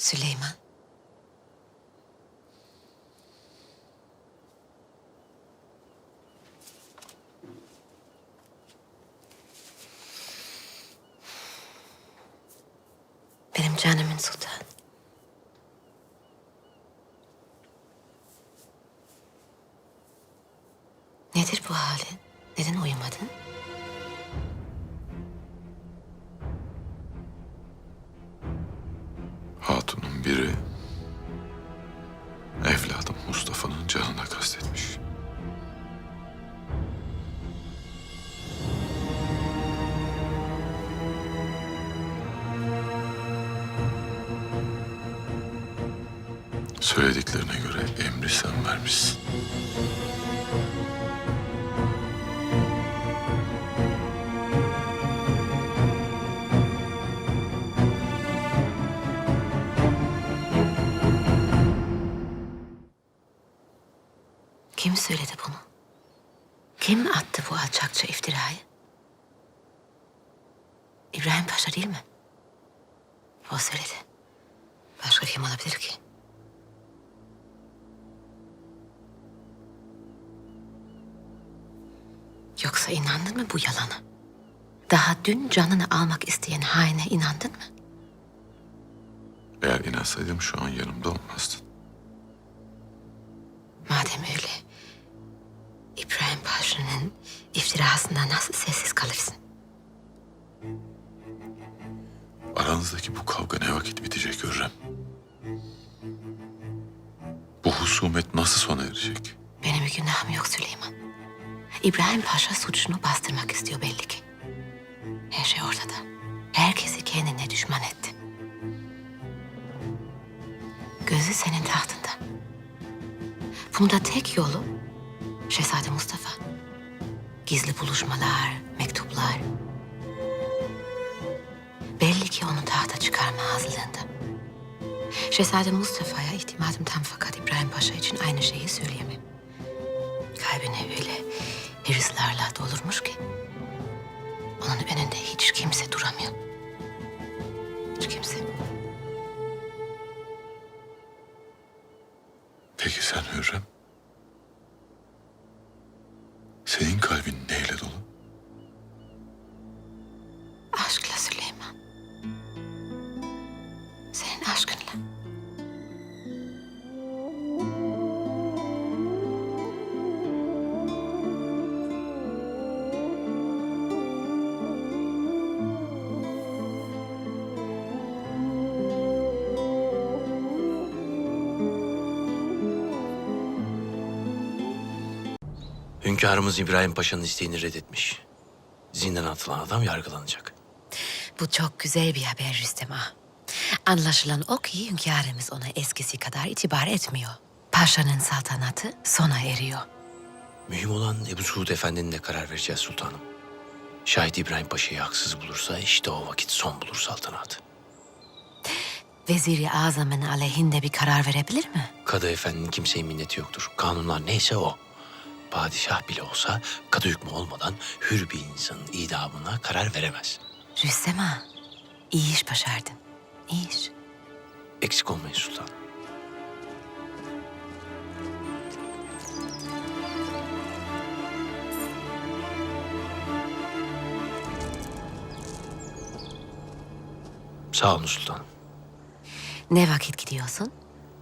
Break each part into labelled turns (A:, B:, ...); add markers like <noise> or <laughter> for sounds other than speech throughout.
A: Süleyman. Benim canımın sultanı. Nedir bu halin? Neden uyumadın?
B: Biri evladım Mustafa'nın canına kastetmiş. Söylediklerine göre emri sen vermişsin.
A: Kim attı bu alçakça iftirayı? İbrahim Paşa değil mi? O söyledi. Başka kim olabilir ki? Yoksa inandın mı bu yalana? Daha dün canını almak isteyen haine inandın mı?
B: Eğer inansaydım şu an yanımda olmazdın.
A: Madem öyle, İbrahim Paşa'nın iftirasından nasıl sessiz kalırsın?
B: Aranızdaki bu kavga ne vakit bitecek Hürrem? Bu husumet nasıl sona erecek?
A: Benim bir günahım yok Süleyman. İbrahim Paşa suçunu bastırmak istiyor belli ki. Her şey ortada. Herkesi kendine düşman etti. Gözü senin tahtında. Bunun da tek yolu Şehzade Mustafa. Gizli buluşmalar, mektuplar. Belli ki onu tahta çıkarma hazırlığında. Şehzade Mustafa'ya itimadım tam fakat İbrahim Paşa için aynı şeyi söyleyemem. Kalbine öyle hırslarla dolurmuş ki. Onun önünde hiç kimse duramıyor. Hiç kimse.
B: Peki sen Hürrem?
C: Hünkârımız İbrahim Paşa'nın isteğini reddetmiş. Zindana atılan adam yargılanacak.
A: Bu çok güzel bir haber Rüstem Ağa. Anlaşılan o ki hünkârımız ona eskisi kadar itibar etmiyor. Paşanın saltanatı sona eriyor.
C: Mühim olan Ebu Suud Efendi'nin de karar vereceğiz sultanım. Şahit İbrahim Paşa'yı haksız bulursa işte o vakit son bulur saltanatı.
A: Veziri Azam'ın aleyhinde bir karar verebilir mi?
C: Kadı Efendi'nin kimseye minneti yoktur. Kanunlar neyse o. Padişah bile olsa kadı hükmü olmadan hür bir insanın idamına karar veremez.
A: Rüstem Ağa, iyi iş başardın. İyi iş.
C: Eksik olmayın sultan. Sağ olun sultanım.
A: Ne vakit gidiyorsun?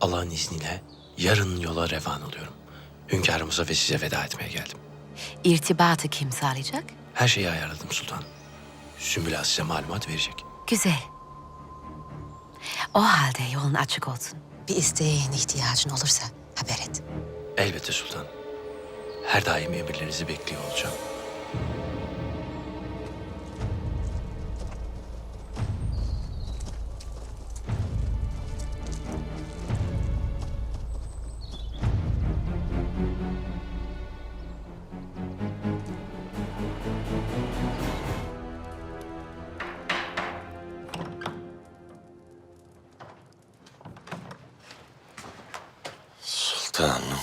C: Allah'ın izniyle yarın yola revan alıyorum. Hünkârımıza ve size veda etmeye geldim.
A: İrtibatı kim sağlayacak?
C: Her şeyi ayarladım sultanım. Sümbül Ağa size malumat verecek.
A: Güzel. O halde yolun açık olsun. Bir isteğin, ihtiyacın olursa haber et.
C: Elbette sultan. Her daim emirlerinizi bekliyor olacağım.
D: Sultanım,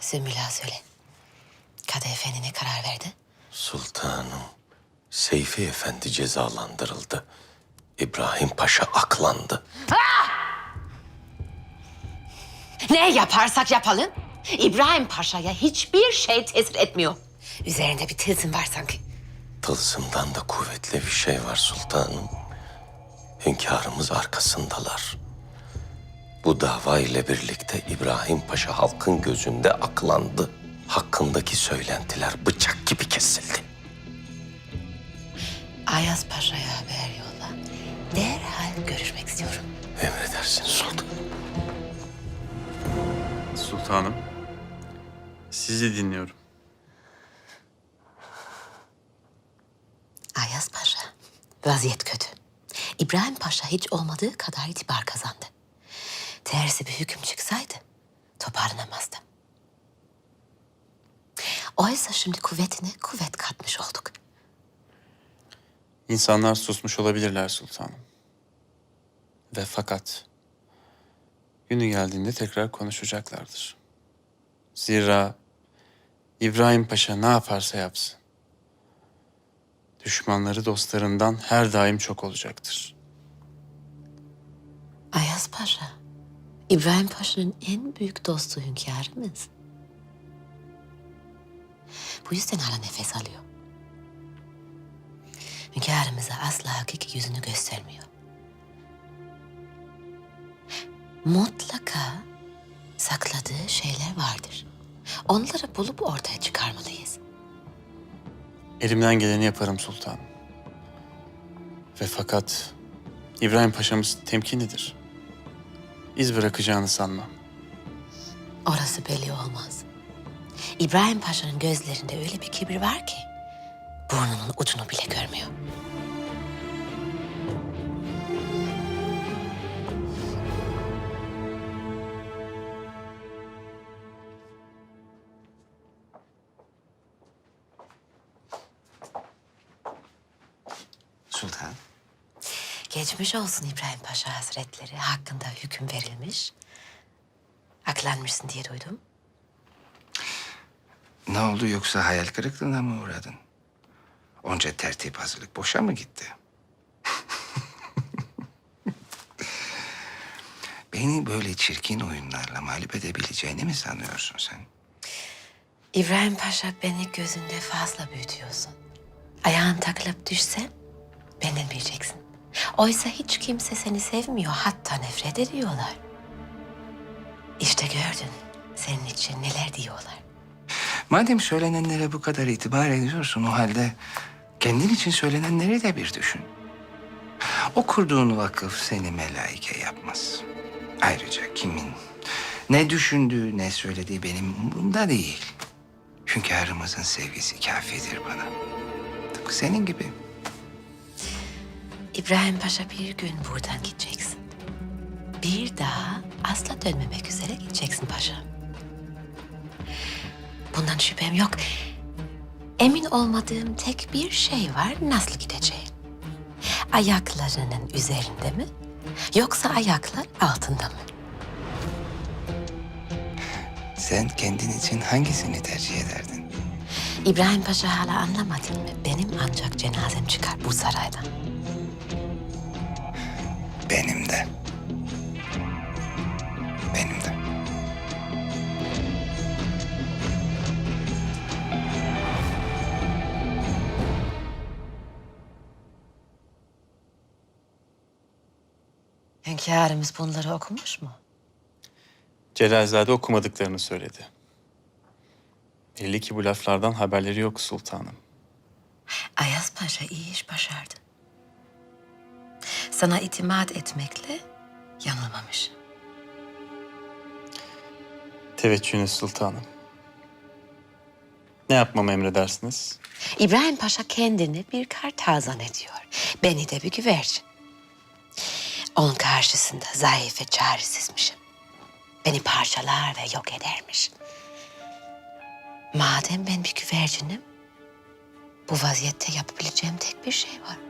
A: Sümbül Ağa söyle. Kadı Efendi ne karar verdi?
D: sultanım. Seyfi Efendi cezalandırıldı. İbrahim Paşa aklandı.
A: Ah! Ne yaparsak yapalım İbrahim Paşa'ya hiçbir şey tesir etmiyor. Üzerinde bir tılsım var sanki.
D: Tılsımdan da kuvvetli bir şey var sultanım. Hünkârımız arkasındalar. Bu dava ile birlikte İbrahim Paşa halkın gözünde aklandı. Hakkındaki söylentiler bıçak gibi kesildi.
A: Ayaz Paşa'ya haber yolla. Derhal görüşmek istiyorum.
D: Emredersin sultanım.
E: Sultanım, sizi dinliyorum.
A: Ayaz Paşa, vaziyet kötü. İbrahim Paşa hiç olmadığı kadar itibar kazandı. Tersi bir hüküm çıksaydı toparlanamazdı. Oysa şimdi kuvvetine kuvvet katmış olduk.
E: İnsanlar susmuş olabilirler sultanım. Ve fakat günü geldiğinde tekrar konuşacaklardır. Zira İbrahim Paşa ne yaparsa yapsın. Düşmanları dostlarından her daim çok olacaktır.
A: Ayaz Paşa, İbrahim Paşa'nın en büyük dostu hünkârımız. Bu yüzden hala nefes alıyor. Hünkârımıza asla hakiki yüzünü göstermiyor. Mutlaka sakladığı şeyler vardır. Onları bulup ortaya çıkarmalıyız.
E: Elimden geleni yaparım sultanım. Ve fakat İbrahim Paşa'mız temkinlidir. İz bırakacağını sanmam.
A: Orası belli olmaz. İbrahim Paşa'nın gözlerinde öyle bir kibir var ki burnunun ucunu bile görmüyor.
F: Sultan.
A: Geçmiş olsun İbrahim Paşa Hazretleri. Hakkında hüküm verilmiş. Aklanmışsın diye duydum.
F: Ne oldu yoksa hayal kırıklığına mı uğradın? Onca tertip hazırlık boşa mı gitti? <laughs> Beni böyle çirkin oyunlarla mağlup edebileceğini mi sanıyorsun sen?
A: İbrahim Paşa beni gözünde fazla büyütüyorsun. Ayağın takılıp düşse benden bileceksin. Oysa hiç kimse seni sevmiyor. Hatta nefret ediyorlar. İşte gördün. Senin için neler diyorlar.
F: Madem söylenenlere bu kadar itibar ediyorsun o halde kendin için söylenenleri de bir düşün. O kurduğun vakıf seni melaike yapmaz. Ayrıca kimin ne düşündüğü ne söylediği benim umurumda değil. Hünkârımızın sevgisi kafidir bana. Tıpkı senin gibi.
A: İbrahim Paşa bir gün buradan gideceksin. Bir daha asla dönmemek üzere gideceksin paşa. Bundan şüphem yok. Emin olmadığım tek bir şey var nasıl gideceğin. Ayaklarının üzerinde mi? Yoksa ayaklar altında mı?
F: Sen kendin için hangisini tercih ederdin?
A: İbrahim Paşa hala anlamadın mı? Benim ancak cenazem çıkar bu saraydan.
F: Benim de. Benim de.
A: Hünkârımız bunları okumuş mu?
E: Celalzade okumadıklarını söyledi. Belli ki bu laflardan haberleri yok sultanım.
A: Ayaz Paşa iyi iş başardı. Sana itimat etmekle yanılmamış.
E: Teveccühünüz sultanım. Ne yapmamı emredersiniz?
A: İbrahim Paşa kendini bir kartal zannediyor. Beni de bir güvercin. Onun karşısında zayıf ve çaresizmişim. Beni parçalar ve yok edermiş. Madem ben bir güvercinim, bu vaziyette yapabileceğim tek bir şey var.